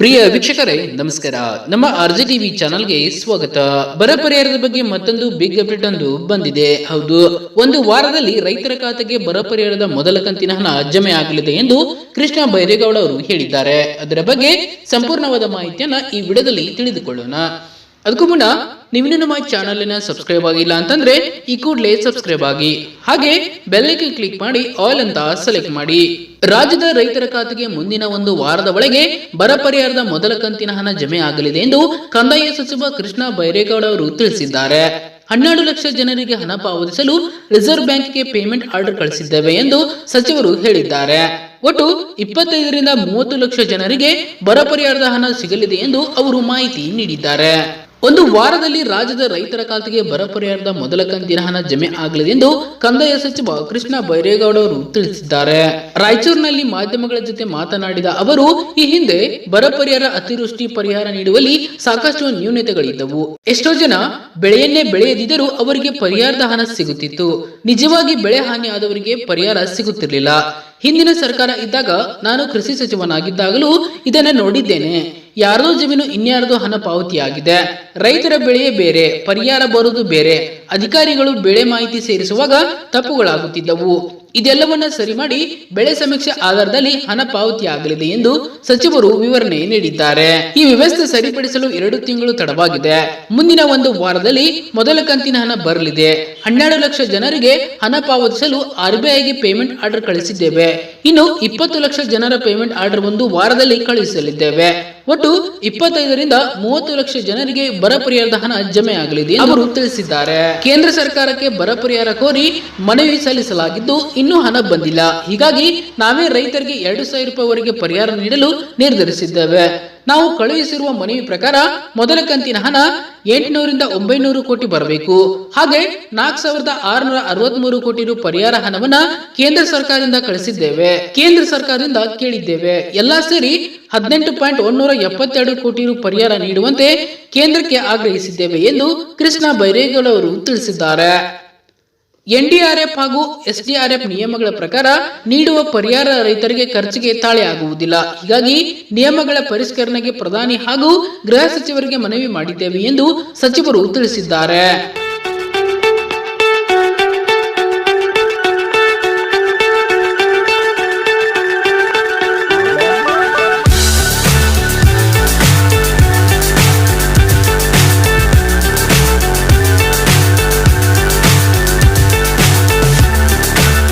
ಪ್ರಿಯ ವೀಕ್ಷಕರೇ, ನಮಸ್ಕಾರ. ನಮ್ಮ ಅರ್ಜಿ ಟಿವಿ ಚಾನಲ್ಗೆ ಸ್ವಾಗತ. ಬರ ಪರಿಹಾರದ ಬಗ್ಗೆ ಮತ್ತೊಂದು ಬಿಗ್ ಅಪ್ಡೇಟ್ ಒಂದು ಬಂದಿದೆ. ಹೌದು, ಒಂದು ವಾರದಲ್ಲಿ ರೈತರ ಖಾತೆಗೆ ಬರ ಪರಿಹಾರದ ಮೊದಲ ಕಂತಿನ ಹಣ ಜಮೆ ಆಗಲಿದೆ ಎಂದು ಕೃಷ್ಣ ಬೈರೇಗೌಡ ಅವರು ಹೇಳಿದ್ದಾರೆ. ಅದರ ಬಗ್ಗೆ ಸಂಪೂರ್ಣವಾದ ಮಾಹಿತಿಯನ್ನ ಈ ವಿಡಿಯೋದಲ್ಲಿ ತಿಳಿದುಕೊಳ್ಳೋಣ. ಅದಕ್ಕೂ ಮುನ್ನ ನೀವಿನ್ನೂ ನಮ್ಮ ಚಾನಲಿನ ಸಬ್ಸ್ಕ್ರೈಬ್ ಆಗಿಲ್ಲ ಅಂತಂದ್ರೆ ಈ ಕೂಡಲೇ ಸಬ್ಸ್ಕ್ರೈಬ್ ಆಗಿ. ಹಾಗೆ ಬೆಲ್ಲೈಕನ್ ಕ್ಲಿಕ್ ಮಾಡಿ ಆಲ್ ಅಂತ ಸೆಲೆಕ್ಟ್ ಮಾಡಿ. ರಾಜ್ಯದ ರೈತರ ಖಾತೆಗೆ ಮುಂದಿನ ಒಂದು ವಾರದ ಒಳಗೆ ಬರ ಪರಿಹಾರದ ಮೊದಲ ಕಂತಿನ ಹಣ ಜಮೆ ಆಗಲಿದೆ ಎಂದು ಕಂದಾಯ ಸಚಿವ ಕೃಷ್ಣ ಬೈರೇಗೌಡ ಅವರು ತಿಳಿಸಿದ್ದಾರೆ. ಹನ್ನೆರಡು ಲಕ್ಷ ಜನರಿಗೆ ಹಣ ಪಾವತಿಸಲು ರಿಸರ್ವ್ ಬ್ಯಾಂಕ್ಗೆ ಪೇಮೆಂಟ್ ಆರ್ಡರ್ ಕಳಿಸಿದ್ದೇವೆ ಎಂದು ಸಚಿವರು ಹೇಳಿದ್ದಾರೆ. ಒಟ್ಟು ಇಪ್ಪತ್ತೈದರಿಂದ ಮೂವತ್ತು ಲಕ್ಷ ಜನರಿಗೆ ಬರ ಪರಿಹಾರದ ಹಣ ಸಿಗಲಿದೆ ಎಂದು ಅವರು ಮಾಹಿತಿ ನೀಡಿದ್ದಾರೆ. ಒಂದು ವಾರದಲ್ಲಿ ರಾಜ್ಯದ ರೈತರ ಖಾತೆಗೆ ಬರ ಪರಿಹಾರದ ಮೊದಲ ಕಂತಿನ ಹಣ ಜಮೆ ಆಗಲಿದೆ ಎಂದು ಕಂದಾಯ ಸಚಿವ ಕೃಷ್ಣ ಬೈರೇಗೌಡ ಅವರು ತಿಳಿಸಿದ್ದಾರೆ. ರಾಯಚೂರಿನಲ್ಲಿ ಮಾಧ್ಯಮಗಳ ಜೊತೆ ಮಾತನಾಡಿದ ಅವರು, ಈ ಹಿಂದೆ ಬರ ಪರಿಹಾರ ಅತಿವೃಷ್ಟಿ ಪರಿಹಾರ ನೀಡುವಲ್ಲಿ ಸಾಕಷ್ಟು ನ್ಯೂನತೆಗಳಿದ್ದವು. ಎಷ್ಟೋ ಜನ ಬೆಳೆಯನ್ನೇ ಬೆಳೆಯದಿದ್ದರೂ ಅವರಿಗೆ ಪರಿಹಾರದ ಹಣ ಸಿಗುತ್ತಿತ್ತು. ನಿಜವಾಗಿ ಬೆಳೆ ಹಾನಿ ಆದವರಿಗೆ ಪರಿಹಾರ ಸಿಗುತ್ತಿರಲಿಲ್ಲ. ಹಿಂದಿನ ಸರ್ಕಾರ ಇದ್ದಾಗ ನಾನು ಕೃಷಿ ಸಚಿವನಾಗಿದ್ದಾಗಲೂ ಇದನ್ನ ನೋಡಿದ್ದೇನೆ. ಯಾರದೋ ಜಮೀನು ಇನ್ಯಾರದೋ ಹಣ ಪಾವತಿಯಾಗಿದೆ. ರೈತರ ಬೆಳೆಯೇ ಬೇರೆ, ಪರಿಹಾರ ಬರುವುದು ಬೇರೆ. ಅಧಿಕಾರಿಗಳು ಬೆಳೆ ಮಾಹಿತಿ ಸೇರಿಸುವಾಗ ತಪ್ಪುಗಳಾಗುತ್ತಿದ್ದವು. ಇದೆಲ್ಲವನ್ನ ಸರಿ ಮಾಡಿ ಬೆಳೆ ಸಮೀಕ್ಷೆ ಆಧಾರದಲ್ಲಿ ಹಣ ಪಾವತಿಯಾಗಲಿದೆ ಎಂದು ಸಚಿವರು ವಿವರಣೆ ನೀಡಿದ್ದಾರೆ. ಈ ವ್ಯವಸ್ಥೆ ಸರಿಪಡಿಸಲು ಎರಡು ತಿಂಗಳು ತಡವಾಗಿದೆ. ಮುಂದಿನ ಒಂದು ವಾರದಲ್ಲಿ ಮೊದಲ ಕಂತಿನ ಹಣ ಬರಲಿದೆ. ಹನ್ನೆರಡು ಲಕ್ಷ ಜನರಿಗೆ ಹಣ ಪಾವತಿಸಲು ಆರ್ಬಿಐಗೆ ಪೇಮೆಂಟ್ ಆರ್ಡರ್ ಕಳಿಸಿದ್ದೇವೆ. ಇನ್ನು ಇಪ್ಪತ್ತು ಲಕ್ಷ ಜನರ ಪೇಮೆಂಟ್ ಆರ್ಡರ್ ಒಂದು ವಾರದಲ್ಲಿ ಕಳುಹಿಸಲಿದ್ದೇವೆ. ಒಟ್ಟು ಇಪ್ಪತ್ತೈದರಿಂದ ಮೂವತ್ತು ಲಕ್ಷ ಜನರಿಗೆ ಬರ ಪರಿಹಾರದ ಹಣ ಜಮೆ ಆಗಲಿದೆ ಅವರು ತಿಳಿಸಿದ್ದಾರೆ. ಕೇಂದ್ರ ಸರ್ಕಾರಕ್ಕೆ ಬರ ಪರಿಹಾರ ಕೋರಿ ಮನವಿ ಸಲ್ಲಿಸಲಾಗಿದ್ದು ಇನ್ನೂ ಹಣ ಬಂದಿಲ್ಲ. ಹೀಗಾಗಿ ನಾವೇ ರೈತರಿಗೆ ಎರಡು ಸಾವಿರ ರೂಪಾಯಿವರೆಗೆ ಪರಿಹಾರ ನೀಡಲು ನಿರ್ಧರಿಸಿದ್ದೇವೆ. ನಾವು ಕಳುಹಿಸಿರುವ ಮನವಿ ಪ್ರಕಾರ ಮೊದಲ ಕಂತಿನ ಹಣ ಎಂಟುನೂರಿಂದ ಒಂಬೈನೂರು ಕೋಟಿ ಬರಬೇಕು. ಹಾಗೆ ನಾಲ್ಕು ಸಾವಿರದ ಆರುನೂರ ಅರವತ್ಮೂರು ಕೋಟಿ ರು ಪರಿಹಾರ ಹಣವನ್ನ ಕೇಂದ್ರ ಸರ್ಕಾರದಿಂದ ಕಳಿಸಿದ್ದೇವೆ. ಕೇಂದ್ರ ಸರ್ಕಾರದಿಂದ ಕೇಳಿದ್ದೇವೆ. ಎಲ್ಲಾ ಸೇರಿ ಹದಿನೆಂಟು ಪಾಯಿಂಟ್ ಒಂದೂರ ಎಪ್ಪತ್ತೆರಡು ಕೋಟಿ ರು ಪರಿಹಾರ ನೀಡುವಂತೆ ಕೇಂದ್ರಕ್ಕೆ ಆಗ್ರಹಿಸಿದ್ದೇವೆ ಎಂದು ಕೃಷ್ಣ ಬೈರೇಗೌಡ ಅವರು ತಿಳಿಸಿದ್ದಾರೆ. ಎನ್ಡಿಆರ್ಎಫ್ ಹಾಗೂ ಎಸ್ಡಿಆರ್ಎಫ್ ನಿಯಮಗಳ ಪ್ರಕಾರ ನೀಡುವ ಪರಿಹಾರ ರೈತರಿಗೆ ಖರ್ಚಿಗೆ ತಾಳೆ ಆಗುವುದಿಲ್ಲ. ಹೀಗಾಗಿ ನಿಯಮಗಳ ಪರಿಷ್ಕರಣೆಗೆ ಪ್ರಧಾನಿ ಹಾಗೂ ಗೃಹ ಸಚಿವರಿಗೆ ಮನವಿ ಮಾಡಿದ್ದೇವೆ ಎಂದು ಸಚಿವರು ತಿಳಿಸಿದ್ದಾರೆ.